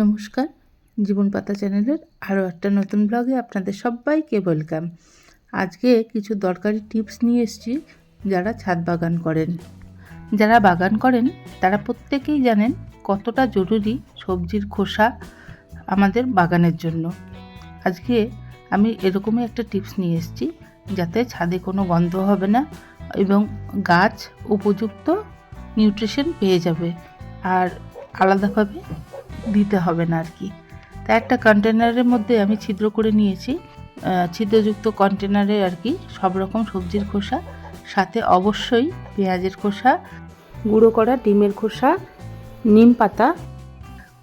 নমস্কার। জীবন পাতা চ্যানেলের আরও একটা নতুন ব্লগে আপনাদের সবাইকে ওয়েলকাম। আজকে কিছু দরকারি টিপস নিয়ে এসেছি যারা ছাদ বাগান করেন। যারা বাগান করেন, তারা প্রত্যেকেই জানেন কতটা জরুরি সবজির খোসা আমাদের বাগানের জন্য। আজকে আমি এরকমই একটা টিপস নিয়ে এসেছি যাতে ছাদে কোনো গন্ধ হবে না এবং গাছ উপযুক্ত নিউট্রিশন পেয়ে যাবে। আর আলাদাভাবে দিতে হবে না আর কি। তা একটা কন্টেনারের মধ্যে আমি ছিদ্র করে নিয়েছি। ছিদ্রযুক্ত কন্টেনারে আর কি সব রকম সবজির খোসা, সাথে অবশ্যই পেঁয়াজের খোসা, গুঁড়ো করা ডিমের খোসা, নিম পাতা,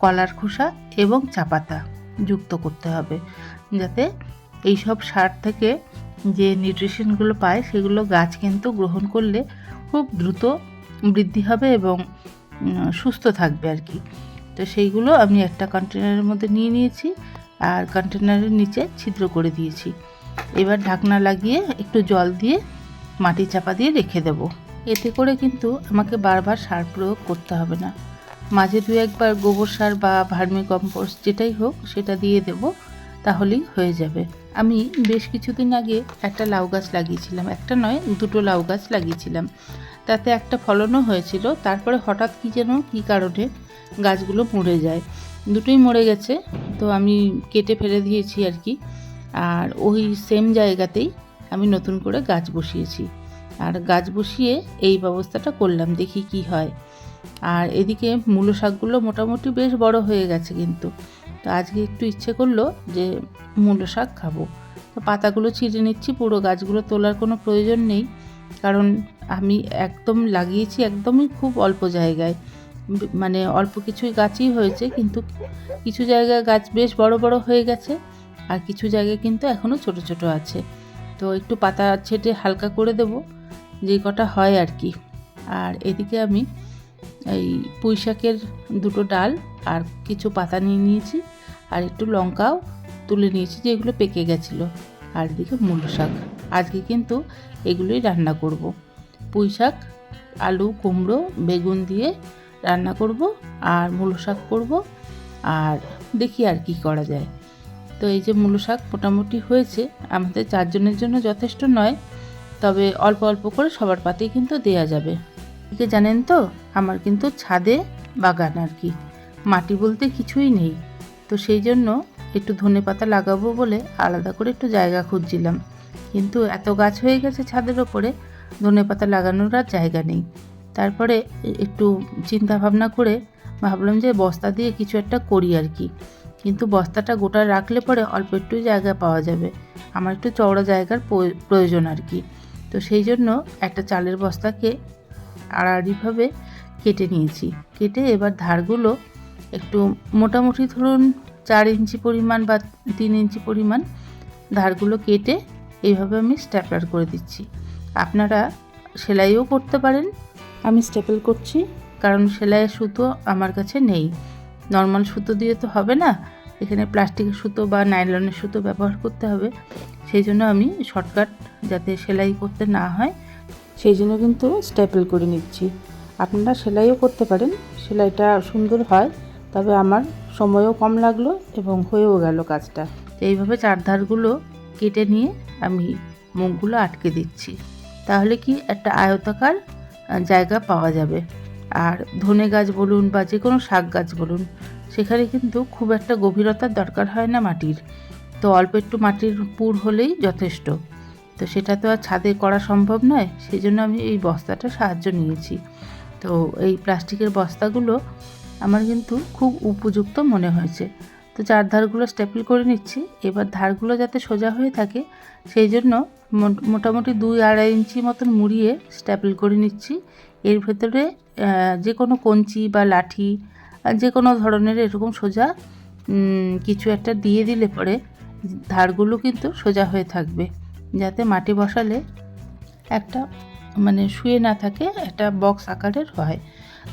কলার খোসা এবং চা পাতা যুক্ত করতে হবে। যাতে এই সব সার থেকে যে নিউট্রিশনগুলো পায় সেগুলো গাছ কিন্তু গ্রহণ করলে খুব দ্রুত বৃদ্ধি হবে এবং সুস্থ থাকবে আর কি। তো সেইগুলো আমি একটা কন্টেনারের মধ্যে নিয়ে নিয়েছি আর কন্টেনারের নিচে ছিদ্র করে দিয়েছি। এবার ঢাকনা লাগিয়ে একটু জল দিয়ে মাটি চাপা দিয়ে রেখে দেব। এতে করে কিন্তু আমাকে বারবার সার প্রয়োগ করতে হবে না। মাঝে দু একবার গোবর সার বা ভার্মি কম্পোস্ট যেটাই হোক সেটা দিয়ে দেব, তাহলেই হয়ে যাবে। আমি বেশ কিছুদিন আগে একটা লাউ গাছ লাগিয়েছিলাম। একটা নয়, দুটো লাউ গাছ লাগিয়েছিলাম। তাতে একটা ফলনও হয়েছিল। তারপরে হঠাৎ কী যেন, কী কারণে গাছগুলো মরে যায়। দুটোই মরে গেছে, তো আমি কেটে ফেলে দিয়েছি আর কি। আর ওই সেম জায়গাতেই আমি নতুন করে গাছ বসিয়েছি। আর গাছ বসিয়ে এই ব্যবস্থাটা করলাম, দেখি কি হয়। আর এদিকে মূলো শাকগুলো মোটামুটি বেশ বড় হয়ে গেছে কিন্তু। তো আজকে একটু ইচ্ছে করল যে মূলো শাক খাব। তো পাতাগুলো ছিঁড়ে নিচ্ছি, পুরো গাছগুলো তোলার কোনো প্রয়োজন নেই। কারণ আমি একদম লাগিয়েছি একদমই খুব অল্প জায়গায়। মানে অল্প কিছুই গাছই হয়েছে, কিন্তু কিছু জায়গায় গাছ বেশ বড় বড় হয়ে গেছে, আর কিছু জায়গায় কিন্তু এখনও ছোট ছোট আছে। তো একটু পাতা ছেটে হালকা করে দেব, যে কটা হয় আর কি। আর এদিকে আমি এই পুঁই শাকের দুটো ডাল আর কিছু পাতা নিয়ে নিয়েছি, আর একটু লঙ্কাও তুলে নিয়েছি, যেগুলো পেকে গেছিল। আর এদিকে মূলো শাক। আজকে কিন্তু এগুলোই রান্না করব। পুঁই শাক, আলু, কুমড়ো, বেগুন দিয়ে রান্না করব আর মূলো শাক করব আর দেখি আর কি করা যায়। তো এই যে মূলো শাক মোটামুটি হয়েছে, আমাদের চারজনের জন্য যথেষ্ট নয়, তবে অল্প অল্প করে সবার পাতেই কিন্তু দেয়া যাবে। এদিকে জানেন তো, আমার কিন্তু ছাদে বাগান আর কি, মাটি বলতে কিছুই নেই। তো সেই জন্য একটু ধনে পাতা লাগাবো বলে আলাদা করে একটু জায়গা খুঁজছিলাম। কিন্তু এত গাছ হয়ে গেছে ছাদের ওপরে, ধনে পাতা লাগানোর আর জায়গা নেই। তারপরে একটু চিন্তা ভাবনা করে ভাবলাম যে বস্তা দিয়ে কিছু একটা করি আর কি। কিন্তু বস্তাটা গোটা রাখলে পরে অল্প একটু জায়গা পাওয়া যাবে। আমার একটু চওড়া জায়গার প্রয়োজন আর কি। তো সেই জন্য একটা চালের বস্তাকে আড়াআড়িভাবে কেটে নিয়েছি। কেটে এবার ধারগুলো একটু মোটামুটি ধরুন চার ইঞ্চি পরিমাণ বা তিন ইঞ্চি পরিমাণ ধারগুলো কেটে এইভাবে আমি স্ট্যাপলার করে দিচ্ছি। আপনারা সেলাইও করতে পারেন। আমি স্টেপল করছি। কারণ সেলাইয়ের সুতো আমার কাছে নেই। নর্মাল সুতো দিয়ে তো হবে না। এখানে প্লাস্টিকের সুতো বা নাইলনের সুতো ব্যবহার করতে হবে। সেই জন্য আমি শর্টকাট যাতে সেলাই করতে না হয়। সেই জন্য কিন্তু স্টেপল করে নিচ্ছি। আপনারা সেলাইও করতে পারেন। সেলাইটা সুন্দর হয়। তবে আমার সময়ও কম লাগল এবং হয়েও গেল কাজটা। তো এইভাবে চারধারগুলো কেটে নিয়ে আমি মুখগুলো আটকে দিচ্ছি। তাহলে কি একটা আয়তাকার জায়গা পাওয়া যাবে। আর ধনে গাছ বলুন বা যে কোনো শাক গাছ বলুন, সেখানে কিন্তু খুব একটা গভীরতার দরকার হয় না মাটির। তো অল্প একটু মাটির পুর হলেই যথেষ্ট। তো সেটা তো আর ছাদে করা সম্ভব নয় সেই জন্য আমি এই বস্তাটা সাহায্য নিয়েছি। তো এই প্লাস্টিকের বস্তাগুলো আমার কিন্তু খুব উপযুক্ত মনে হয়েছে। তো চার ধারগুলো স্টেপল করে নিচ্ছি। এবার ধারগুলো যাতে সোজা হয়ে থাকে, সেই জন্য মোট- মোটামুটি দুই আড়াই ইঞ্চি মতন মুড়িয়ে স্ট্যাপল করে নিচ্ছি। এর ভেতরে যে কোনো কঞ্চি বা লাঠি যে কোনো ধরনের এরকম সোজা কিছু একটা দিয়ে দিলে পরে ধারগুলো কিন্তু সোজা হয়ে থাকবে। যাতে মাটি বসালে একটা মানে শুয়ে না থাকে, একটা বক্স আকারের হয়।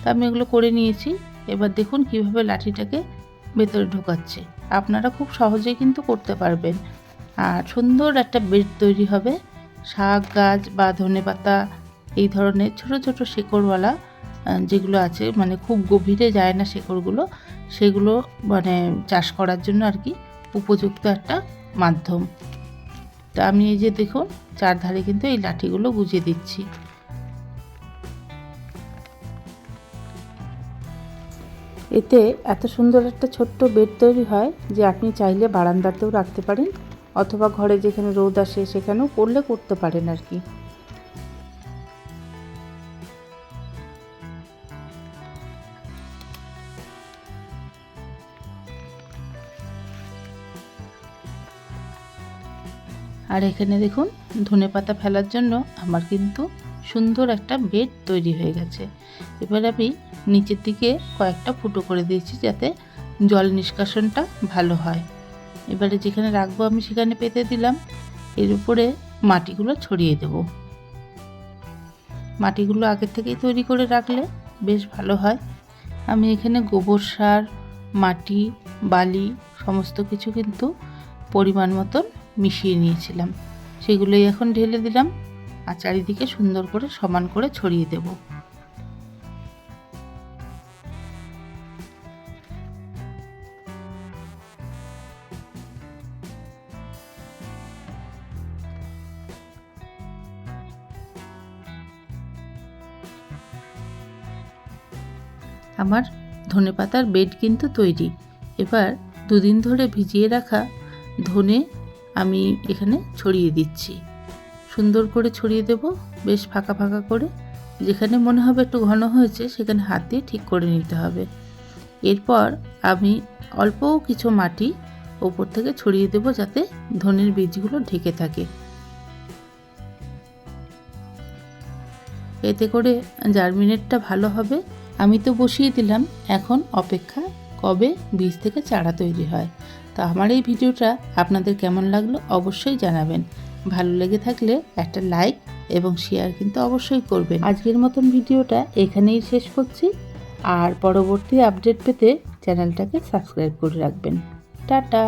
তা আমি এগুলো করে নিয়েছি। এবার দেখুন কীভাবে লাঠিটাকে ভেতরে ঢোকাচ্ছে। আপনারা খুব সহজেই কিন্তু করতে পারবেন। আর সুন্দর একটা বেড তৈরি হবে। শাক, গাছ, বা ধনে পাতা, এই ধরনের ছোট ছোট শেকড়ওয়ালা যেগুলো আছে মানে খুব গভীরে যায় না শেকড়গুলো, সেগুলো মানে চাষ করার জন্য আর কি উপযুক্ত একটা মাধ্যম। তা আমি এই যে দেখুন, চারধারে কিন্তু এই লাঠিগুলো গুজিয়ে দিচ্ছি। এতে এত সুন্দর একটা ছোট্ট বেড তৈরি হয় যে আপনি চাইলে বারান্দাতেও রাখতে পারেন অথবা ঘরে যেখানে রোদ আসে সেখানেও করলে করতে পারেন আর কি। আর এখানে দেখুন, ধনে পাতা ফেলার জন্য আমার কিন্তু সুন্দর একটা বেড তৈরি হয়ে গেছে। এবার আমি নিচের দিকে কয়েকটা ফুটো করে দিয়েছি যাতে জল নিষ্কাশনটা ভালো হয়। এবারে যেখানে রাখব আমি সেখানে পেতে দিলাম। এর উপরে মাটিগুলো ছড়িয়ে দেব। মাটিগুলো আগের থেকেই তৈরি করে রাখলে বেশ ভালো হয়। আমি এখানে গোবর সার, মাটি, বালি সমস্ত কিছু কিন্তু পরিমাণ মতন মিশিয়ে নিয়েছিলাম। সেগুলোই এখন ঢেলে দিলাম। আর চারিদিকে সুন্দর করে সমান করে ছড়িয়ে দেব। আমার ধনেপাতার বেড কিন্তু তৈরি। এবার দুদিন ধরে ভিজিয়ে রাখা ধনে আমি এখানে ছড়িয়ে দিচ্ছি। সুন্দর করে ছড়িয়ে দেব, বেশ ফাঁকা ফাঁকা করে। যেখানে মনে হবে একটু ঘন হয়েছে, সেখানে হাত দিয়ে ঠিক করে নিতে হবে। এরপর আমি অল্প কিছু মাটি ওপর থেকে ছড়িয়ে দেব যাতে ধনের বীজগুলো ঢেকে থাকে। এতে করে জার্মিনেটটা ভালো হবে। আমি তো বসিয়ে দিলাম, এখন অপেক্ষা কবে বীজ থেকে চারা তৈরি হয়। তো আমার এই ভিডিওটা আপনাদের কেমন লাগল অবশ্যই জানাবেন। ভালো লেগে থাকলে একটা লাইক এবং শেয়ার কিন্তু অবশ্যই করবেন। আজকের মতন ভিডিওটা এখানেই শেষ করছি। আর পরবর্তী আপডেট পেতে চ্যানেলটাকে সাবস্ক্রাইব করে রাখবেন। টাটা!